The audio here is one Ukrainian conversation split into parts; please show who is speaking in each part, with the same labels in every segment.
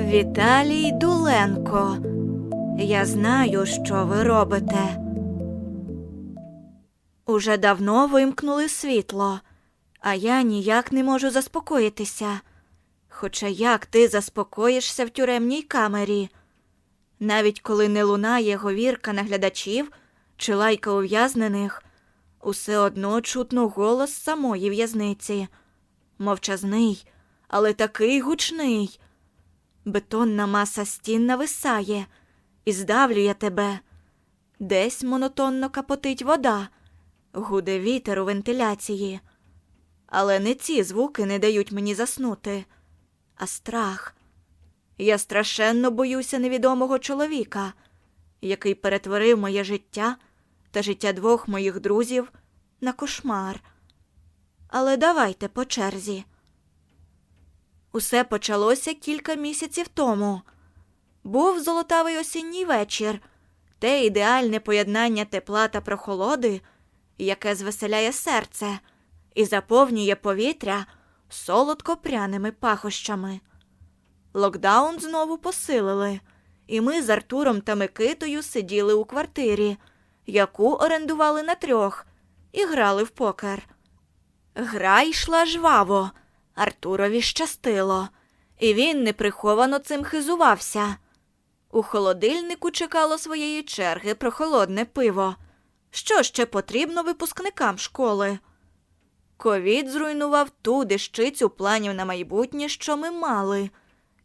Speaker 1: Віталій Дуленко. Я знаю, що ви робите. Уже давно вимкнули світло, а я ніяк не можу заспокоїтися. Хоча як ти заспокоїшся в тюремній камері? Навіть коли не лунає говірка наглядачів чи лайка ув'язнених, усе одно чутно голос самої в'язниці. Мовчазний, але такий гучний. Бетонна маса стін нависає і здавлює тебе. Десь монотонно капотить вода, гуде вітер у вентиляції. Але не ці звуки не дають мені заснути, а страх. Я страшенно боюся невідомого чоловіка, який перетворив моє життя та життя двох моїх друзів на кошмар. Але давайте по черзі. Усе почалося кілька місяців тому. Був золотавий осінній вечір, те ідеальне поєднання тепла та прохолоди, яке звеселяє серце і заповнює повітря солодко пряними пахощами. Локдаун знову посилили, і ми з Артуром та Микитою сиділи у квартирі, яку орендували на трьох, і грали в покер. Гра йшла жваво, Артурові щастило, і він неприховано цим хизувався. У холодильнику чекало своєї черги прохолодне пиво. Що ще потрібно випускникам школи? Ковід зруйнував ту дещицю планів на майбутнє, що ми мали,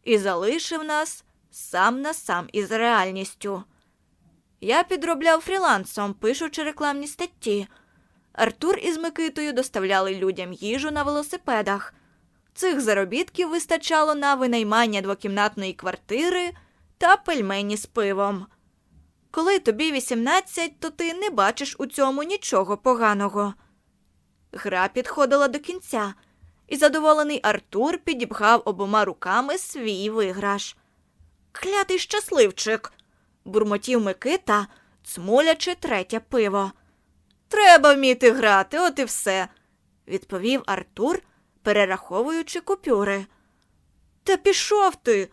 Speaker 1: і залишив нас сам на сам із реальністю. Я підробляв фрілансом, пишучи рекламні статті. Артур із Микитою доставляли людям їжу на велосипедах. Цих заробітків вистачало на винаймання двокімнатної квартири та пельмені з пивом. Коли тобі 18, то ти не бачиш у цьому нічого поганого. Гра підходила до кінця, і задоволений Артур підібгав обома руками свій виграш. Клятий щасливчик, бурмотів Микита, цмулячи третє пиво. Треба вміти грати, от і все, відповів Артур, перераховуючи купюри. Та пішов ти.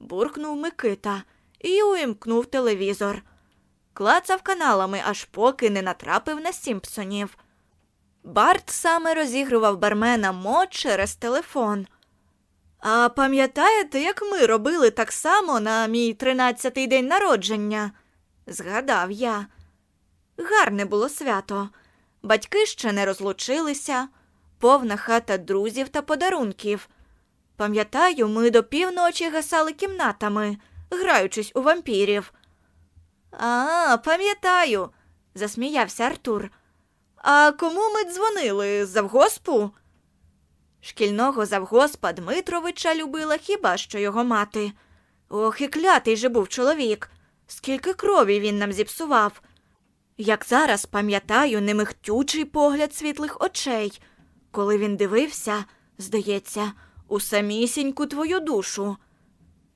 Speaker 1: буркнув Микита і увімкнув телевізор. Клацав каналами, аж поки не натрапив на Сімпсонів. Барт саме розігрував бармена Мо через телефон. А пам'ятаєте, як ми робили так само на мій тринадцятий день народження? згадав я. Гарне було свято. Батьки ще не розлучилися, повна хата друзів та подарунків. Пам'ятаю, ми до півночі гасали кімнатами, граючись у вампірів. А, пам'ятаю, засміявся Артур. А кому ми дзвонили? Завгоспу? Шкільного завгоспа Дмитровича любила хіба що його мати. Ох, і клятий же був чоловік. Скільки крові він нам зіпсував. Як зараз пам'ятаю немихтючий погляд світлих очей, коли він дивився, здається, у самісіньку твою душу.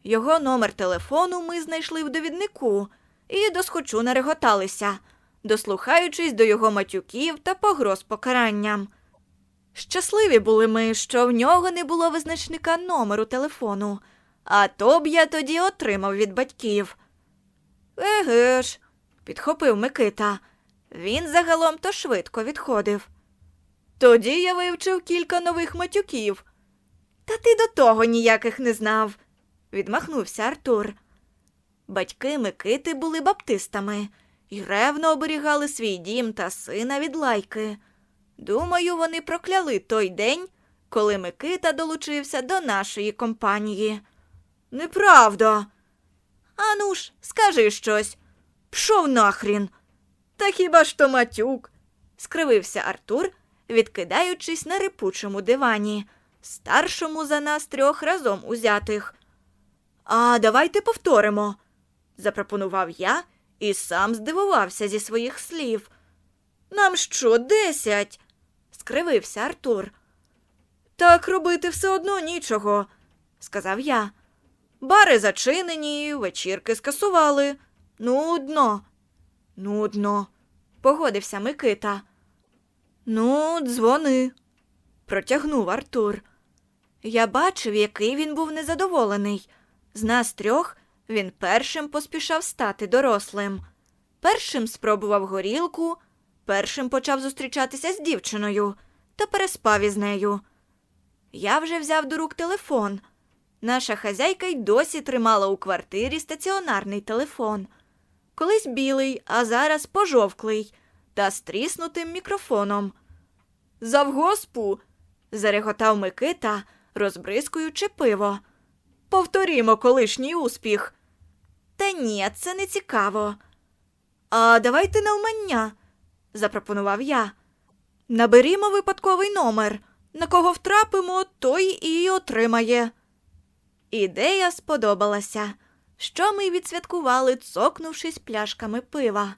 Speaker 1: Його номер телефону ми знайшли в довіднику і досхочу нареготалися, дослухаючись до його матюків та погроз покаранням. Щасливі були ми, що в нього не було визначника номеру телефону, а то б я тоді отримав від батьків. Еге ж, підхопив Микита. Він загалом то швидко відходив. Тоді я вивчив кілька нових матюків. Та ти до того ніяких не знав, відмахнувся Артур. Батьки Микити були баптистами і ревно оберігали свій дім та сина від лайки. Думаю, вони прокляли той день, коли Микита долучився до нашої компанії. Неправда. Ану ж, скажи щось. Пшов нахрін. Та хіба ж то матюк? скривився Артур, відкидаючись на рипучому дивані, старшому за нас трьох разом узятих. А давайте повторимо, запропонував я і сам здивувався зі своїх слів. Нам що, десять? скривився Артур. Так робити все одно нічого, сказав я. Бари зачинені, вечірки скасували. Нудно. Нудно, погодився Микита. Ну, дзвони, протягнув Артур. Я бачив, який він був незадоволений. З нас трьох він першим поспішав стати дорослим. Першим спробував горілку, першим почав зустрічатися з дівчиною та переспав із нею. Я вже взяв до рук телефон. Наша хазяйка й досі тримала у квартирі стаціонарний телефон. Колись білий, а зараз пожовклий та з тріснутим мікрофоном. Завгоспу. зареготав Микита, розбризкуючи пиво. Повторімо колишній успіх. Та ні, це не цікаво. А давайте навмання, запропонував я. Наберімо випадковий номер. На кого втрапимо, той і отримає. Ідея сподобалася, що ми відсвяткували, цокнувшись пляшками пива.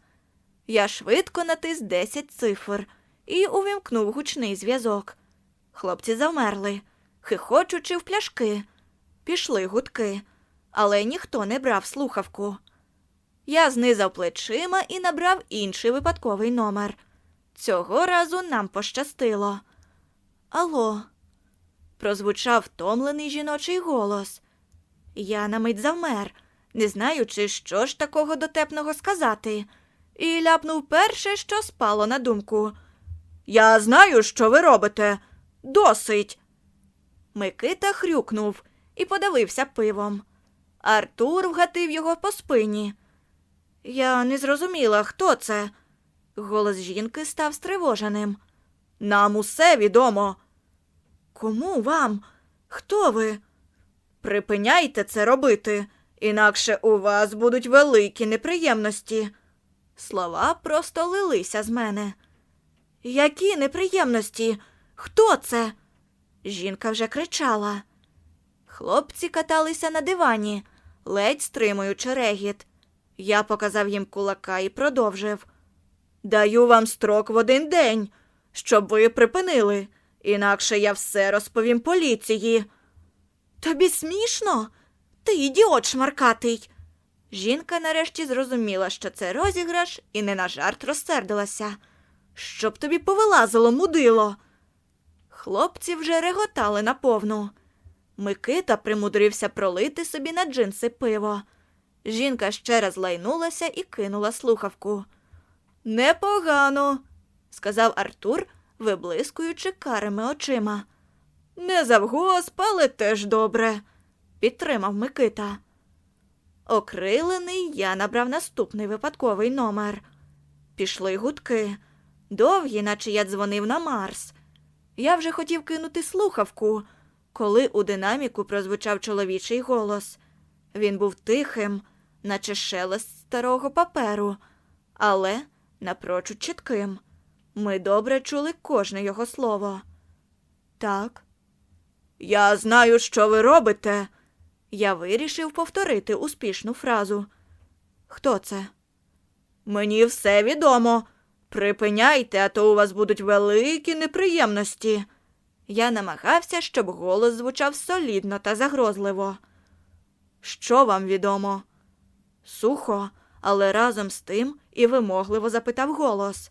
Speaker 1: Я швидко натис 10 цифр і увімкнув гучний зв'язок. Хлопці завмерли, хихочучи в пляшки. Пішли гудки, але ніхто не брав слухавку. Я знизав плечима і набрав інший випадковий номер. Цього разу нам пощастило. Алло, прозвучав втомлений жіночий голос. Я на мить завмер, не знаючи, що ж такого дотепного сказати, і ляпнув перше, що спало на думку. Я знаю, що ви робите. Досить. Микита хрюкнув і подавився пивом. Артур вгатив його по спині. Я не зрозуміла, хто це. Голос жінки став стривоженим. Нам усе відомо. Кому вам? Хто ви? Припиняйте це робити, інакше у вас будуть великі неприємності. Слова просто лилися з мене. Які неприємності? Хто це? Жінка вже кричала. Хлопці каталися на дивані, ледь стримуючи регіт. Я показав їм кулака і продовжив. Даю вам строк в один день, щоб ви припинили, інакше я все розповім поліції. Тобі смішно? Ти ідіот шмаркатий. Жінка нарешті зрозуміла, що це розіграш, і не на жарт розсердилася. Щоб тобі повилазило, мудило. Хлопці вже реготали наповну. Микита примудрився пролити собі на джинси пиво. Жінка ще раз лайнулася і кинула слухавку. Непогано, сказав Артур, виблискуючи карими очима. Не завгосп, але теж добре, підтримав Микита. Окрилений я набрав наступний випадковий номер. Пішли гудки, довгі, наче я дзвонив на Марс. Я вже хотів кинути слухавку, коли у динаміку прозвучав чоловічий голос. Він був тихим, наче шелест старого паперу, але напрочуд чітким. Ми добре чули кожне його слово. Так. Я знаю, що ви робите. Я вирішив повторити успішну фразу. Хто це? Мені все відомо. Припиняйте, а то у вас будуть великі неприємності. Я намагався, щоб голос звучав солідно та загрозливо. Що вам відомо? Сухо, але разом з тим і вимогливо запитав голос.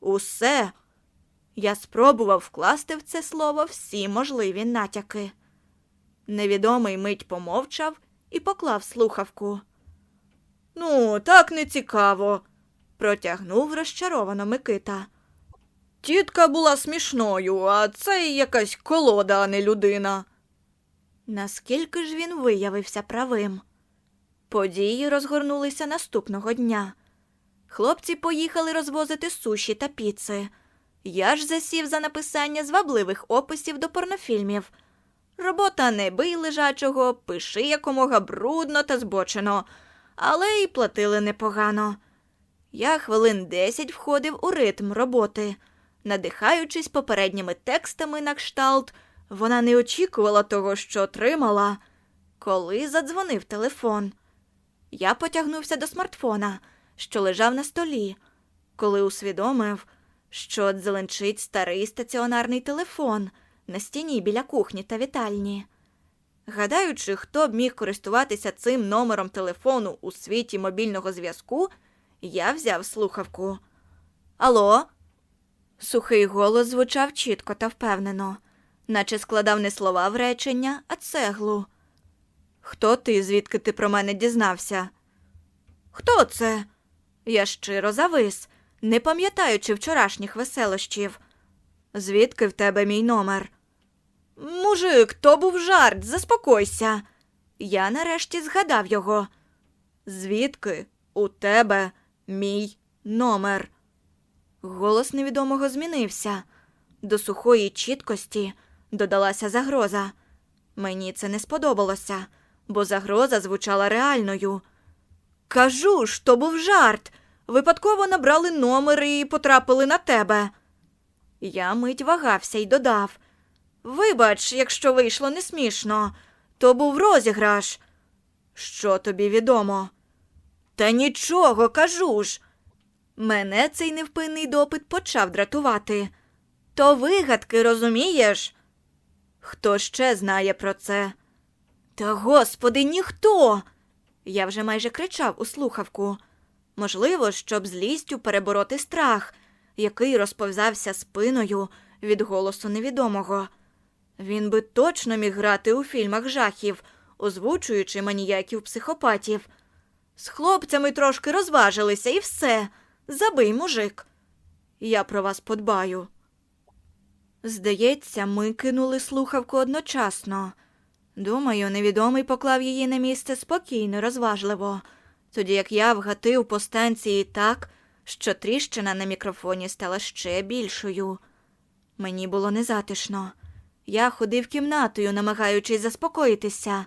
Speaker 1: Усе. Я спробував вкласти в це слово всі можливі натяки. Невідомий мить помовчав і поклав слухавку. Ну, так не цікаво, протягнув розчаровано Микита. Тітка була смішною, а це якась колода, а не людина. Наскільки ж він виявився правим? Події розгорнулися наступного дня. Хлопці поїхали розвозити суші та піци. Я ж засів за написання звабливих описів до порнофільмів. Робота не бий лежачого, пиши якомога брудно та збочено, але й платили непогано. Я хвилин десять входив у ритм роботи, надихаючись попередніми текстами на кшталт, вона не очікувала того, що отримала, коли задзвонив телефон. Я потягнувся до смартфона, що лежав на столі, коли усвідомив, що дзеленчить старий стаціонарний телефон на стіні біля кухні та вітальні. Гадаючи, хто б міг користуватися цим номером телефону у світі мобільного зв'язку, я взяв слухавку. Алло? Сухий голос звучав чітко та впевнено, наче складав не слова в речення, а цеглу. Хто ти, звідки ти про мене дізнався? Хто це? Я щиро завис, не пам'ятаючи вчорашніх веселощів. Звідки в тебе мій номер? Мужик, то був жарт, заспокойся. Я нарешті згадав його. Звідки у тебе мій номер? Голос невідомого змінився. До сухої чіткості додалася загроза. Мені це не сподобалося, бо загроза звучала реальною. Кажу ж, то був жарт. Випадково набрали номер і потрапили на тебе. Я мить вагався і додав. Вибач, якщо вийшло не смішно, то був розіграш. Що тобі відомо? Та нічого, кажу ж. Мене цей невпинний допит почав дратувати. То вигадки, розумієш? Хто ще знає про це? Та господи, ніхто. Я вже майже кричав у слухавку. Можливо, щоб злістю перебороти страх, який розповзався спиною від голосу невідомого. Він би точно міг грати у фільмах жахів, озвучуючи маніяків психопатів. З хлопцями трошки розважилися і все. Забий, мужик. Я про вас подбаю. Здається, ми кинули слухавку одночасно. Думаю, невідомий поклав її на місце спокійно, розважливо, тоді як я вгатив по станції так, що тріщина на мікрофоні стала ще більшою. Мені було незатишно. Я ходив кімнатою, намагаючись заспокоїтися.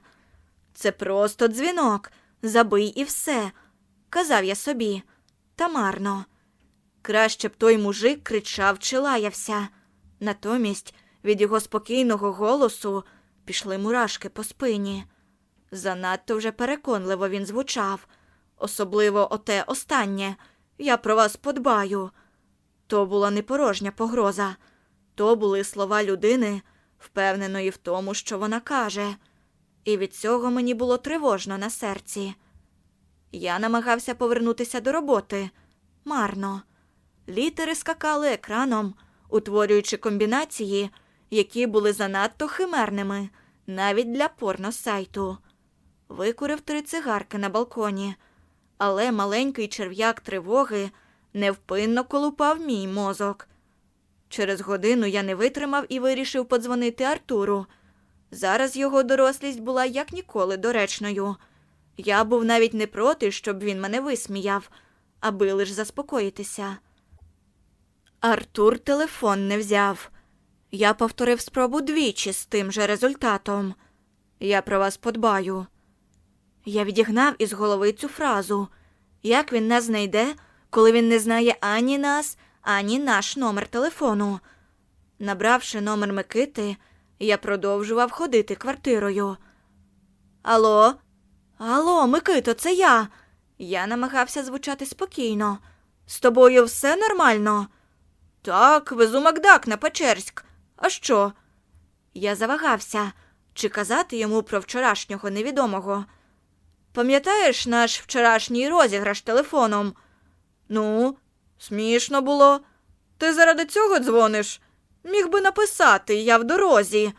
Speaker 1: Це просто дзвінок, забий і все, казав я собі, та марно. Краще б той мужик кричав чи лаявся. Натомість від його спокійного голосу пішли мурашки по спині. Занадто вже переконливо він звучав, особливо оте останнє я про вас подбаю. То була не порожня погроза, то були слова людини, впевненої в тому, що вона каже, і від цього мені було тривожно на серці. Я намагався повернутися до роботи марно. Літери скакали екраном, утворюючи комбінації, які були занадто химерними, навіть для порносайту. Викурив три цигарки на балконі, але маленький черв'як тривоги невпинно колупав мій мозок. Через годину я не витримав і вирішив подзвонити Артуру. Зараз його дорослість була як ніколи доречною. Я був навіть не проти, щоб він мене висміяв, аби лиш заспокоїтися. Артур телефон не взяв. Я повторив спробу двічі з тим же результатом. Я про вас подбаю. Я відігнав із голови цю фразу. Як він нас знайде, коли він не знає ані нас, ані наш номер телефону. Набравши номер Микити, я продовжував ходити квартирою. Алло? Алло, Микито, це я. Я намагався звучати спокійно. З тобою все нормально? Так, везу Макдак на Печерськ. А що? Я завагався, чи казати йому про вчорашнього невідомого. Пам'ятаєш наш вчорашній розіграш телефоном? Ну, смішно було. Ти заради цього дзвониш? Міг би написати, я в дорозі.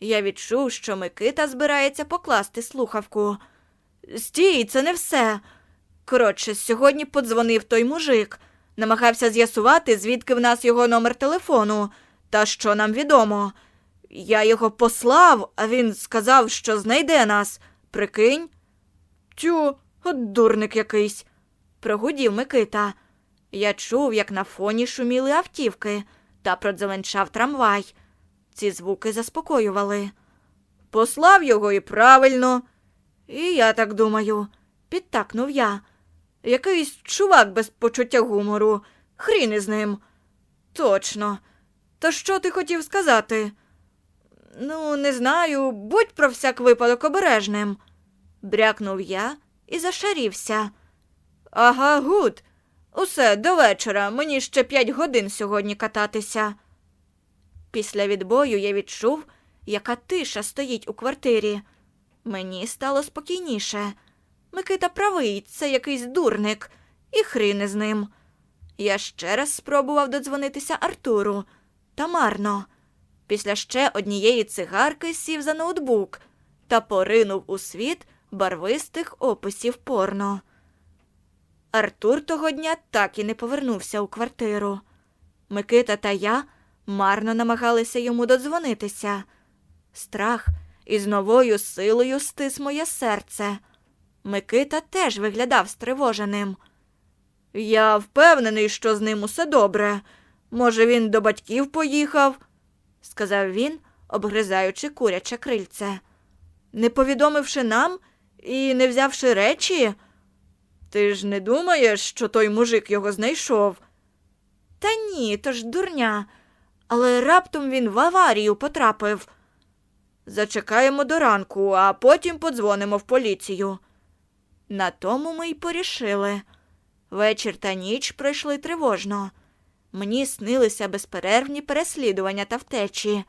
Speaker 1: Я відчув, що Микита збирається покласти слухавку. Стій, це не все. Коротше, сьогодні подзвонив той мужик, намагався з'ясувати, звідки в нас його номер телефону, та що нам відомо. Я його послав, а він сказав, що знайде нас. Прикинь? Тю, от дурник якийсь, прогудів Микита. Я чув, як на фоні шуміли автівки та продзеленчав трамвай. Ці звуки заспокоювали. Послав його і правильно. І я так думаю, підтакнув я. Якийсь чувак без почуття гумору. Хрін із ним. Точно. То що ти хотів сказати? Ну, не знаю, будь про всяк випадок обережним. Брякнув я і зашарівся. Ага, гуд. Усе до вечора. Мені ще п'ять годин сьогодні кататися. Після відбою я відчув, яка тиша стоїть у квартирі. Мені стало спокійніше. Микита правий, це якийсь дурник, і хрін з ним. Я ще раз спробував додзвонитися Артуру, та марно. Після ще однієї цигарки сів за ноутбук та поринув у світ барвистих описів порно. Артур того дня так і не повернувся у квартиру. Микита та я марно намагалися йому додзвонитися. Страх із новою силою стис моє серце. Микита теж виглядав стривоженим. Я впевнений, що з ним усе добре. Може, він до батьків поїхав, сказав він, обгризаючи куряче крильце. Не повідомивши нам і не взявши речі. Ти ж не думаєш, що той мужик його знайшов? Та ні, то ж дурня. Але раптом він в аварію потрапив. Зачекаємо до ранку, а потім подзвонимо в поліцію. На тому ми й порішили. Вечір та ніч пройшли тривожно. Мені снилися безперервні переслідування та втечі.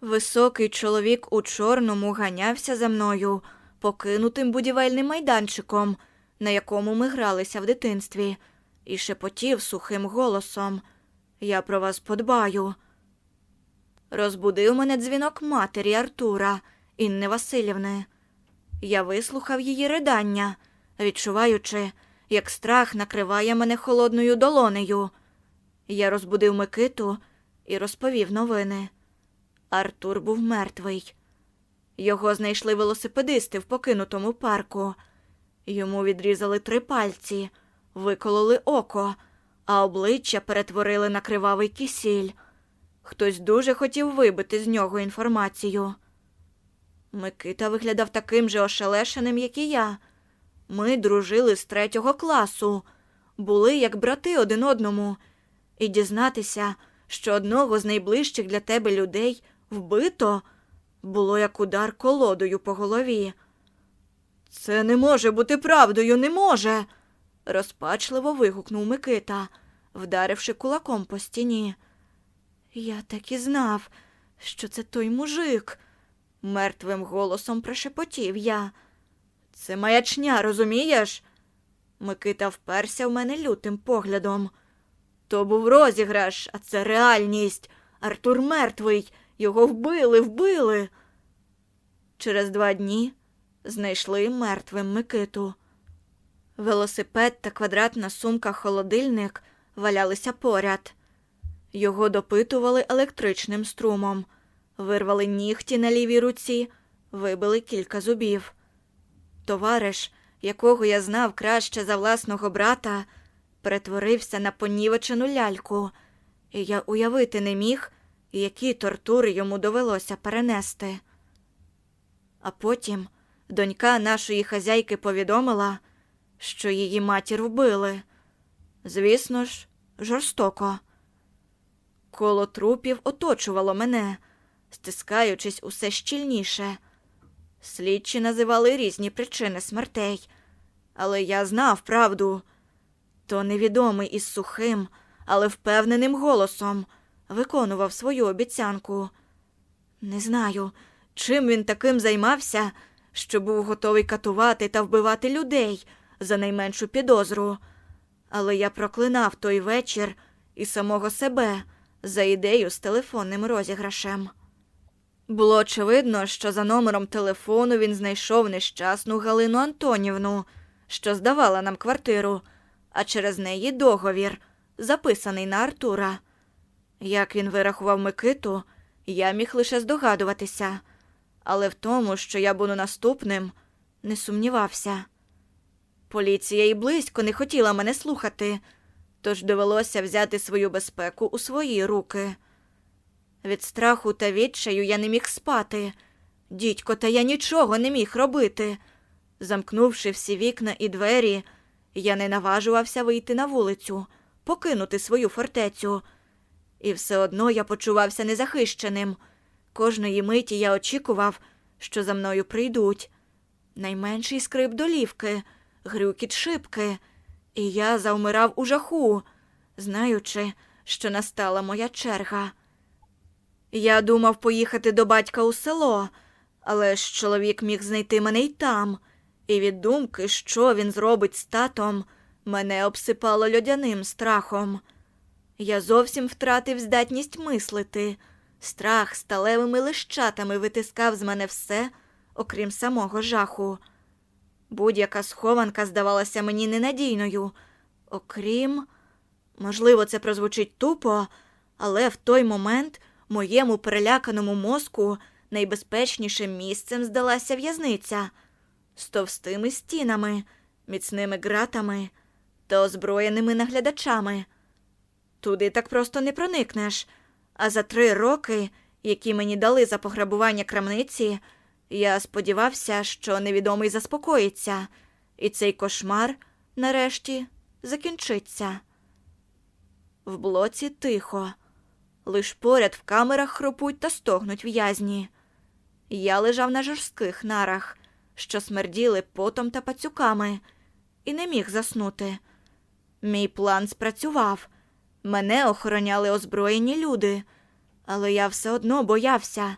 Speaker 1: Високий чоловік у чорному ганявся за мною, покинутим будівельним майданчиком, на якому ми гралися в дитинстві, і шепотів сухим голосом Я про вас подбаю. Розбудив мене дзвінок матері Артура, Інни Васильівни. Я вислухав її ридання, відчуваючи, як страх накриває мене холодною долонею. Я розбудив Микиту і розповів новини. Артур був мертвий. Його знайшли велосипедисти в покинутому парку. Йому відрізали три пальці, викололи око, а обличчя перетворили на кривавий кисіль. Хтось дуже хотів вибити з нього інформацію. Микита виглядав таким же ошелешеним, як і я. Ми дружили з третього класу, були як брати один одному, і дізнатися, що одного з найближчих для тебе людей вбито, було як удар колодою по голові. Це не може бути правдою, не може. розпачливо вигукнув Микита, вдаривши кулаком по стіні. Я так і знав, що це той мужик, мертвим голосом прошепотів я. Це маячня, розумієш? Микита вперся в мене лютим поглядом. То був розіграш, а це реальність. Артур мертвий, його вбили, вбили. Через два дні знайшли мертвим Микиту. Велосипед та квадратна сумка холодильник валялися поряд. Його допитували електричним струмом, вирвали нігті на лівій руці, вибили кілька зубів. Товариш, якого я знав краще за власного брата, перетворився на понівечену ляльку, і я уявити не міг, які тортури йому довелося перенести. А потім донька нашої хазяйки повідомила, що її матір вбили. Звісно ж, жорстоко. Коло трупів оточувало мене, стискаючись усе щільніше. Слідчі називали різні причини смертей, але я знав правду. То невідомий із сухим, але впевненим голосом виконував свою обіцянку. Не знаю, чим він таким займався, що був готовий катувати та вбивати людей за найменшу підозру. Але я проклинав той вечір і самого себе за ідею з телефонним розіграшем. Було очевидно, що за номером телефону він знайшов нещасну Галину Антонівну, що здавала нам квартиру, а через неї договір, записаний на Артура. Як він вирахував Микиту, я міг лише здогадуватися, але в тому, що я буду наступним, не сумнівався. Поліція і близько не хотіла мене слухати, тож довелося взяти свою безпеку у свої руки. Від страху та відчаю я не міг спати. Дідько, та я нічого не міг робити. Замкнувши всі вікна і двері, я не наважувався вийти на вулицю, покинути свою фортецю. І все одно я почувався незахищеним. Кожної миті я очікував, що за мною прийдуть. Найменший скрип долівки, грюкіт шибки, і я завмирав у жаху, знаючи, що настала моя черга. Я думав поїхати до батька у село, але ж чоловік міг знайти мене й там, і від думки, що він зробить з татом, мене обсипало льодяним страхом. Я зовсім втратив здатність мислити. Страх сталевими лищатами витискав з мене все, окрім самого жаху. Будь-яка схованка здавалася мені ненадійною, окрім, можливо, це прозвучить тупо, але в той момент моєму переляканому мозку найбезпечнішим місцем здалася в'язниця з товстими стінами, міцними ґратами та озброєними наглядачами. Туди так просто не проникнеш. А за три роки, які мені дали за пограбування крамниці, я сподівався, що невідомий заспокоїться, і цей кошмар, нарешті, закінчиться. В блоці тихо. Лиш поряд в камерах хропуть та стогнуть в'язні. Я лежав на жорстких нарах, що смерділи потом та пацюками, і не міг заснути. Мій план спрацював. Мене охороняли озброєні люди, але я все одно боявся.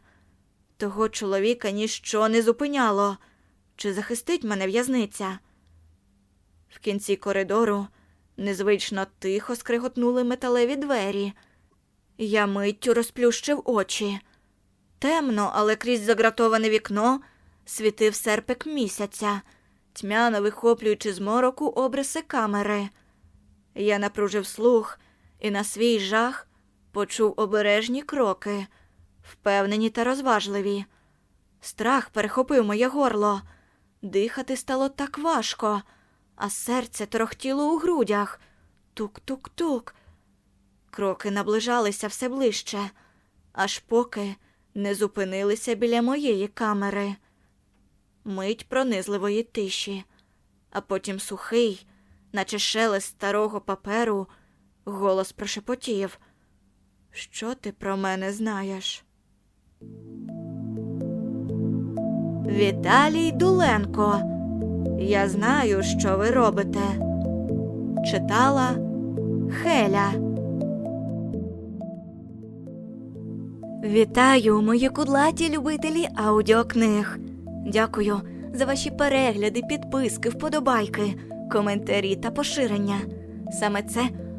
Speaker 1: Того чоловіка ніщо не зупиняло. Чи захистить мене в'язниця? В кінці коридору незвично тихо скриготнули металеві двері. Я миттю розплющив очі. Темно, але крізь загратоване вікно світив серпик місяця, тьмяно вихоплюючи з мороку обриси камери. Я напружив слух і на свій жах почув обережні кроки, впевнені та розважливі. Страх перехопив моє горло. Дихати стало так важко, а серце торохтіло у грудях. Тук-тук-тук. Кроки наближалися все ближче, аж поки не зупинилися біля моєї камери. Мить пронизливої тиші, а потім сухий, наче шелест старого паперу, голос прошепотів. Що ти про мене знаєш? Віталій Дуленко. Я знаю, що ви робите. Читала Хеля. Вітаю, мої кудлаті любителі аудіокниг. Дякую за ваші перегляди, підписки, вподобайки, коментарі та поширення. Саме це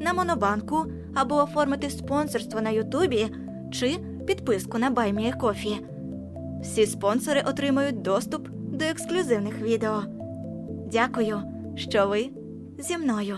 Speaker 1: на Монобанку або оформити спонсорство на Ютубі чи підписку на Баймієкофі. Всі спонсори отримають доступ до ексклюзивних відео. Дякую, що ви зі мною.